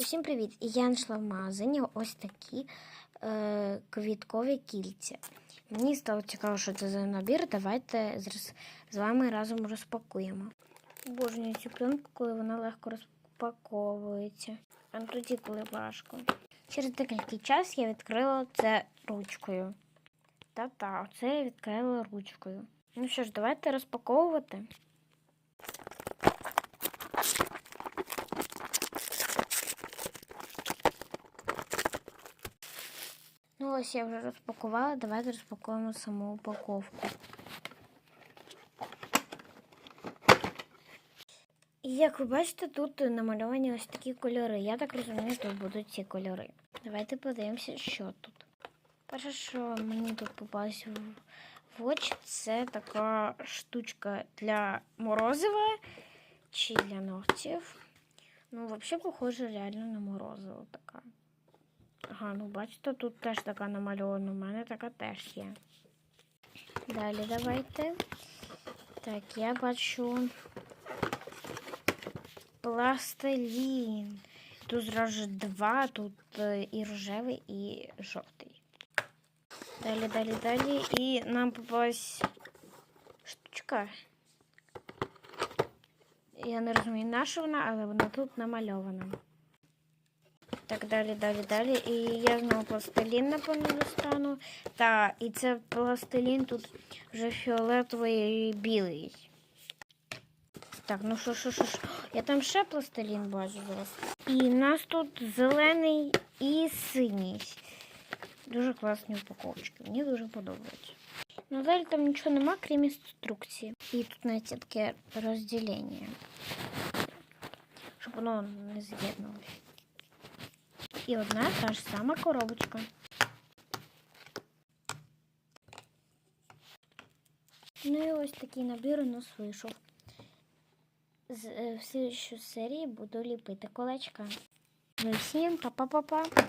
Усім привіт! Я знайшла в магазині ось такі е, квіткові кільця. Мені стало цікаво, що це за набір. Давайте зараз з вами разом розпакуємо. Обожнюю цю пленку, коли вона легко розпаковується. А тоді, коли важко. Через декілька час я відкрила це ручкою. Та-та, оце я відкрила ручкою. Ну що ж, давайте розпаковувати. Ось я вже розпакувала. Давайте розпакуємо саму упаковку. І як ви бачите, тут намальовані ось такі кольори. Я так розумію, тут будуть ці кольори. Давайте подивимося, що тут. Перше, що мені тут попалось в, очі, це така штучка для морозива чи для ногтів. Ну, взагалі, похоже реально на морозиво така. Ага, ну бачите, тут теж така намальована. У мене така теж є. Далі давайте. Так, я бачу пластилін. Тут зразу два, тут е, і рожевий, і жовтий. Далі, далі, далі. І нам попалась штучка. Я не розумію, на що вона, але вона тут намальована. Так, далі, далі, далі. І я знову пластилін, напевно, достану. Та, і це пластилін тут вже фіолетовий і білий. Так, ну що, що, що, що. Я там ще пластилін бачу зараз. І в нас тут зелений і синій. Дуже класні упаковочки. Мені дуже подобаються. Ну, далі там нічого нема, крім інструкції. І тут навіть є таке розділення. Щоб воно не з'єднувалося. І одна та ж сама коробочка. Ну і ось такий набір у нас вийшов. З, е, в слідчій серії буду ліпити колечка. Ну всім па-па-па-па.